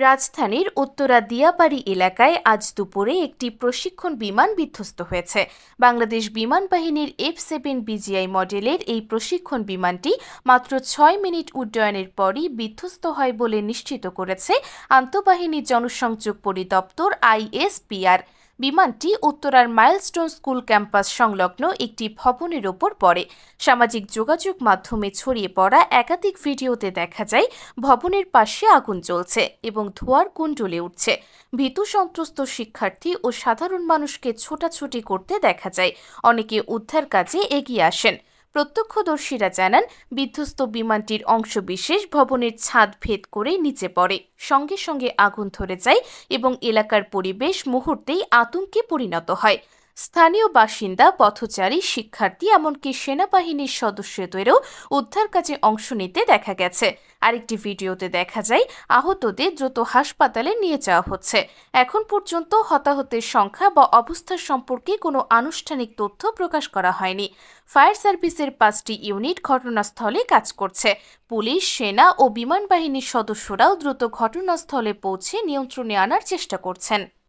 রাজধানীর উত্তরা দিয়াবাড়ি এলাকায় আজ দুপুরে একটি প্রশিক্ষণ বিমান বিধ্বস্ত হয়েছে। বাংলাদেশ বিমান বাহিনীর এফ সেভেন বিজিআই মডেলের এই প্রশিক্ষণ বিমানটি মাত্র ছয় মিনিট উড্ডয়নের পরই বিধ্বস্ত হয় বলে নিশ্চিত করেছে আন্তঃবাহিনী জনসংযোগ পরিদপ্তর আইএসপিআর বিমানটি উত্তরার মাইলস্টোন স্কুল ক্যাম্পাস সংলগ্ন একটি ভবনের ওপর পড়ে। সামাজিক যোগাযোগ মাধ্যমে ছড়িয়ে পড়া একাধিক ভিডিওতে দেখা যায়, ভবনের পাশে আগুন জ্বলছে এবং ধোয়ার কুণ্ডলে উঠছে। ভীতু সন্ত্রস্ত শিক্ষার্থী ও সাধারণ মানুষকে ছোটাছুটি করতে দেখা যায়। অনেকে উদ্ধার কাজে এগিয়ে আসেন। প্রত্যক্ষদর্শীরা জানান, বিধ্বস্ত বিমানটির অংশবিশেষ ভবনের ছাদ ভেদ করে নিচে পড়ে। সঙ্গে সঙ্গে আগুন ধরে যায় এবং এলাকার পরিবেশ মুহূর্তেই আতঙ্কে পরিণত হয়। স্থানীয় বাসিন্দা, পথচারী, শিক্ষার্থী, এমনকি সেনাবাহিনীর সদস্যদেরও উদ্ধার কাজে অংশ নিতে দেখা গেছে। আরেকটি ভিডিওতে দেখা যায়, আহতদের দ্রুত হাসপাতালে নিয়ে যাওয়া হচ্ছে। এখন পর্যন্ত হতাহতের সংখ্যা বা অবস্থা সম্পর্কে কোনো আনুষ্ঠানিক তথ্য প্রকাশ করা হয়নি। ফায়ার সার্ভিসের পাঁচটি ইউনিট ঘটনাস্থলে কাজ করছে। পুলিশ, সেনা ও বিমান বাহিনীর সদস্যরাও দ্রুত ঘটনাস্থলে পৌঁছে নিয়ন্ত্রণে আনার চেষ্টা করছেন।